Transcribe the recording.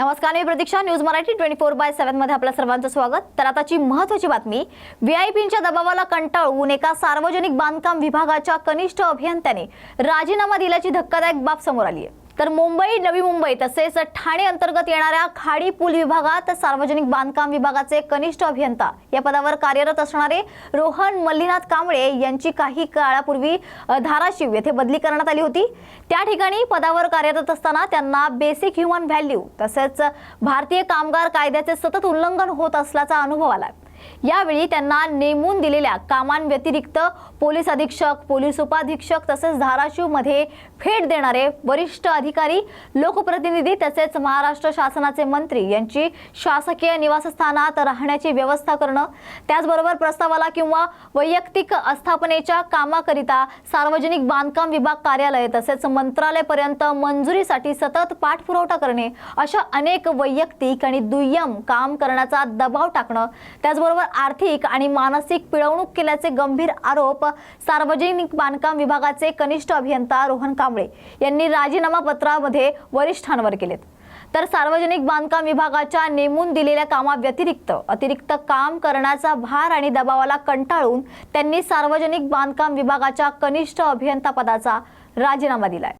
नमस्कार मी Pratiksha. News Marathi twenty four by सेव्हनमध्ये आपल्या सर्वांचं स्वागत. तर आताची महत्वाची बातमी व्हीआयपींच्या दबावाला कंटाळून एका सार्वजनिक बांधकाम विभागाच्या कनिष्ठ अभियंत्याने राजीनामा दिल्याची धक्कादायक बाब समोर आली आहे. तर मुंबई नवी मुंबई तसेच ठाणे अंतर्गत येणाऱ्या खाडी पूल विभागात सार्वजनिक बांधकाम विभागाचे कनिष्ठ अभियंता या पदावर कार्यरत असणारे रोहन मल्लीनाथ कांबळे यांची काही काळापूर्वी धाराशिव येथे बदली करण्यात आली होती. त्या ठिकाणी पदावर कार्यरत असताना त्यांना बेसिक ह्युमन व्हॅल्यू तसेच भारतीय कामगार कायद्याचे सतत उल्लंघन होत असल्याचा अनुभव आला यावेळी त्यांना नेमून दिलेल्या कामांव्यतिरिक्त पोलीस अधीक्षक पोलीस उपाधीक्षक तसेच धाराशिवमध्ये भेट देणारे वरिष्ठ अधिकारी लोकप्रतिनिधी तसेच महाराष्ट्र शासनाचे मंत्री यांची शासकीय निवासस्थानात राहण्याची व्यवस्था करणं त्याचबरोबर प्रस्तावाला किंवा वैयक्तिक आस्थापनेच्या कामाकरिता सार्वजनिक बांधकाम विभाग कार्यालय तसेच मंत्रालयपर्यंत मंजुरीसाठी सतत पाठपुरवठा करणे अशा अनेक वैयक्तिक आणि दुय्यम काम करण्याचा दबाव टाकणं त्याचबरोबर आर्थिक आणि मानसिक पिळवणूक केल्याचे गंभीर आरोप सार्वजनिक बांधकाम विभागाचे कनिष्ठ अभियंता रोहन कांबळे यांनी राजीनामा पत्रामध्ये वरिष्ठांवर केलेत. तर सार्वजनिक बांधकाम विभागाच्या नेमून दिलेल्या कामाव्यतिरिक्त अतिरिक्त काम करण्याचा भार आणि दबावाला कंटाळून त्यांनी सार्वजनिक बांधकाम विभागाच्या कनिष्ठ अभियंता पदाचा राजीनामा दिलाय.